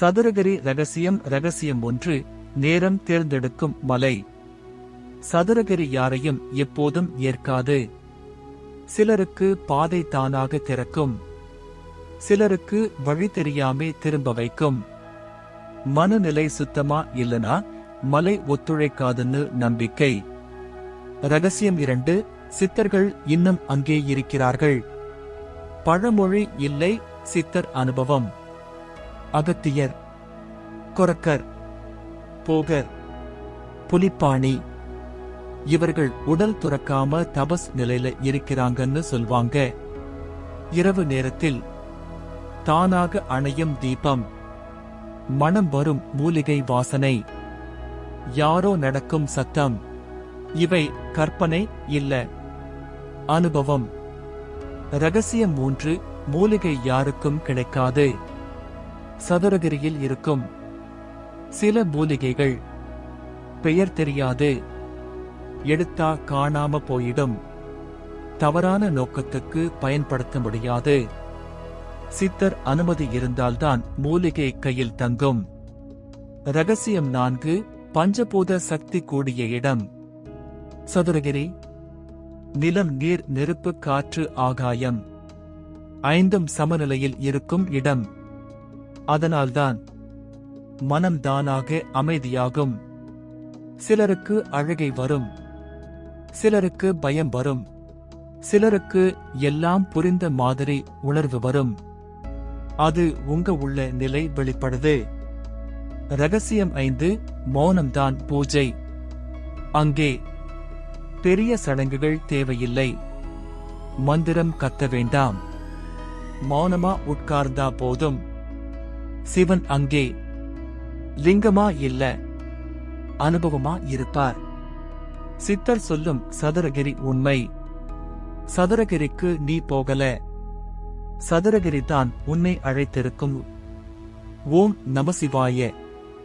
சதுரகிரி ரகசியம் ரகசியம் ஒன்று நேரம் தேர்ந்தெடுக்கும் மலை. சதுரகிரி யாரையும் எப்போதும் ஏற்காது. சிலருக்கு பாதை தானாக திறக்கும். சிலருக்கு வழி தெரியாமே திரும்ப வைக்கும். மனநிலை சுத்தமா இல்லனா மலை ஒத்துழைக்காதுன்னு நம்பிக்கை. ரகசியம் இரண்டு சித்தர்கள் இன்னும் அங்கே இருக்கிறார்கள். பழமொழி இல்லை சித்தர் அனுபவம். அகத்தியர் கொரக்கர் போகர் புலிப்பாணி. இவர்கள் உடல் துறக்காம தபஸ் நிலையில இருக்கிறாங்கன்னு சொல்வாங்க. இரவு நேரத்தில் தானாக அணையும் தீபம் மனம் வரும் மூலிகை வாசனை யாரோ நடக்கும் சத்தம் இவை கற்பனை இல்ல அனுபவம். ரகசியம் மூன்று மூலிகை யாருக்கும் கிடைக்காது. சதுரகிரியில் இருக்கும். சில மூலிகைகள் பெயர் தெரியாது. எடுத்தா காணாம போயிடும். தவறான நோக்கத்துக்கு பயன்படுத்த முடியாது. சித்தர் அனுமதி இருந்தால்தான் மூலிகை கையில் தங்கும். ரகசியம் நான்கு பஞ்சபூத சக்தி கூடிய இடம். சதுரகிரி நிலம் நீர் நெருப்பு காற்று ஆகாயம். ஐந்தும் சமநிலையில் இருக்கும் இடம். அதனால்தான் மனம் தானாக அமைதியாகும். சிலருக்கு அழகை வரும். சிலருக்கு பயம் வரும். சிலருக்கு எல்லாம் புரிந்த மாதிரி உணர்வு வரும். அது உங்க உள்ள நிலை வெளிப்படுது. ரகசியம் ஐந்து மௌனம்தான் பூஜை. அங்கே பெரிய சடங்குகள் தேவையில்லை. மந்திரம் கத்த வேண்டாம். மௌனமா உட்கார்ந்தா போதும். சிவன் அங்கே. லிங்கமா இல்ல. அனுபவமா இருப்பார். சித்தர் சொல்லும் சதுரகிரி உண்மை. சதுரகிரிக்கு நீ போகல. சதுரகிரி தான் உன்னை அழைத்திருக்கும். ஓம் நமசிவாய